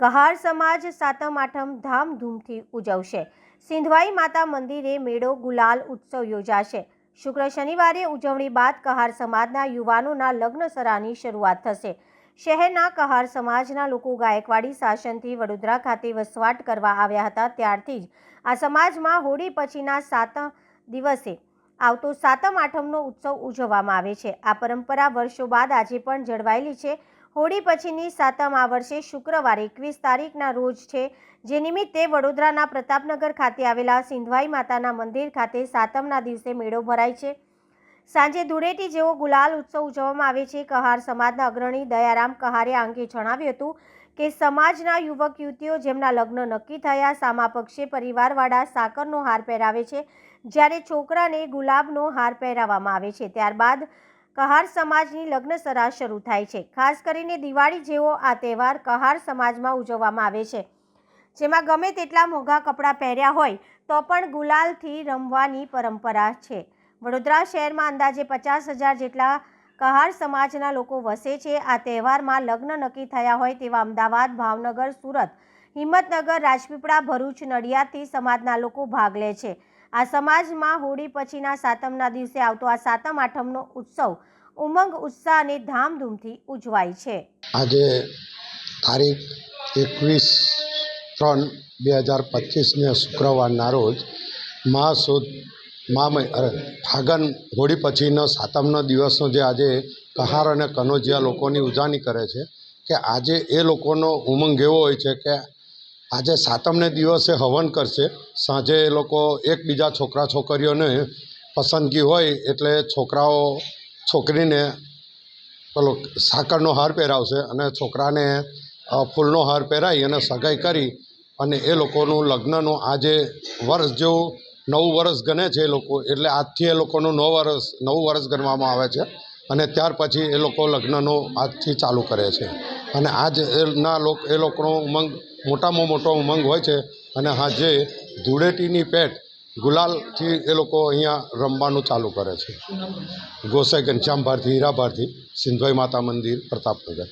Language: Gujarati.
કહાર સમાજ સાતમ આઠમ ધામધૂમથી ઉજવશે. સિંધવાઈ માતા મંદિરે મેળો ગુલાલ ઉત્સવ યોજાશે. શુક્ર શનિવારે ઉજવણી બાદ કહાર સમાજના યુવાનોના લગ્નસરાની શરૂઆત થશે. શહેરના કહાર સમાજના લોકો ગાયકવાડી શાસનથી વડોદરા ખાતે વસવાટ કરવા આવ્યા હતા. ત્યારથી જ આ સમાજમાં હોળી પછીના સાતમ દિવસે આવતો સાતમ આઠમનો ઉત્સવ ઉજવવામાં આવે છે. આ પરંપરા વર્ષો બાદ આજે પણ જળવાયેલી છે. હોળી પછીની સાતમ આ વર્ષે શુક્રવારે એકવીસ તારીખના રોજ છે. જે નિમિત્તે વડોદરાના પ્રતાપનગર ખાતે આવેલા સિંધવાઈ માતાના મંદિર ખાતે સાતમના દિવસે મેળો ભરાય છે. સાંજે ધૂળેટી જેવો ગુલાલ ઉત્સવ ઉજવવામાં આવે છે. કહાર સમાજના અગ્રણી દયારામ કહારે આ અંગે જણાવ્યું હતું કે, સમાજના યુવક યુવતીઓ જેમના લગ્ન નક્કી થયા, સામા પક્ષે પરિવારવાળા સાકરનો હાર પહેરાવે છે. જ્યારે છોકરાને ગુલાબનો હાર પહેરાવવામાં આવે છે. ત્યારબાદ કહાર સમાજની લગ્નસરા શરૂ થાય છે. ખાસ કરીને દિવાળી જેવો આ તહેવાર કહાર સમાજમાં ઉજવવામાં આવે છે. જેમાં ગમે તેટલા મોંઘા કપડાં પહેર્યા હોય, તો પણ ગુલાલથી રમવાની પરંપરા છે. વડોદરા શહેરમાં અંદાજે પચાસ હજાર જેટલા કહાર સમાજના લોકો વસે છે. આ તહેવારમાં લગ્ન નક્કી થયા હોય તેવા અમદાવાદ, ભાવનગર, સુરત, હિંમતનગર, રાજપીપળા, ભરૂચ, નડિયાદથી સમાજના લોકો ભાગ લે છે. આ સમાજમાં હોળી પછીના સાતમના દિવસે આવતો આ સાતમ આઠમનો ઉત્સવ ઉમંગ, ઉત્સાહ અને ધામધૂમથી ઉજવાય છે. આજે તારીખ એકવીસ ત્રણ બે હજાર પચીસને શુક્રવારના રોજ મહા સુદ, મા મહિ- અરે, ફાગણ હોળી પછીનો સાતમનો દિવસનો જે આજે કહાર અને કનોજિયા લોકોની ઉજવણી કરે છે કે આજે એ લોકોનો ઉમંગ એવો હોય છે કે આજે સાતમને દિવસે હવન કરશે. સાંજે એ લોકો એકબીજા છોકરા, છોકરીઓને પસંદગી હોય એટલે છોકરાઓ, છોકરીને પેલો સાકરનો હાર પહેરાવશે અને છોકરાને ફૂલનો હાર પહેરાવી અને સગાઈ કરી અને એ લોકોનું લગ્નનું આજે વર્ષ જેવું નવું વર્ષ ગણે છે એ લોકો. એટલે આજથી એ લોકોનું નવ વર્ષ, નવું વર્ષ ગણવામાં આવે છે અને ત્યાર પછી એ લોકો લગ્નનો આજથી ચાલુ કરે છે. અને આજ એના લોક એ લોકોનો ઉમંગ, મોટામાં મોટો ઉમંગ હોય છે. અને આજે ધૂળેટીની પેટ ગુલાલથી એ લોકો અહીંયા રમવાનું ચાલુ કરે છે. ગોસાઈ ઘનશ્યામ ભારતી, હીરા ભારતી, સિંધવાઈ માતા મંદિર, પ્રતાપનગર.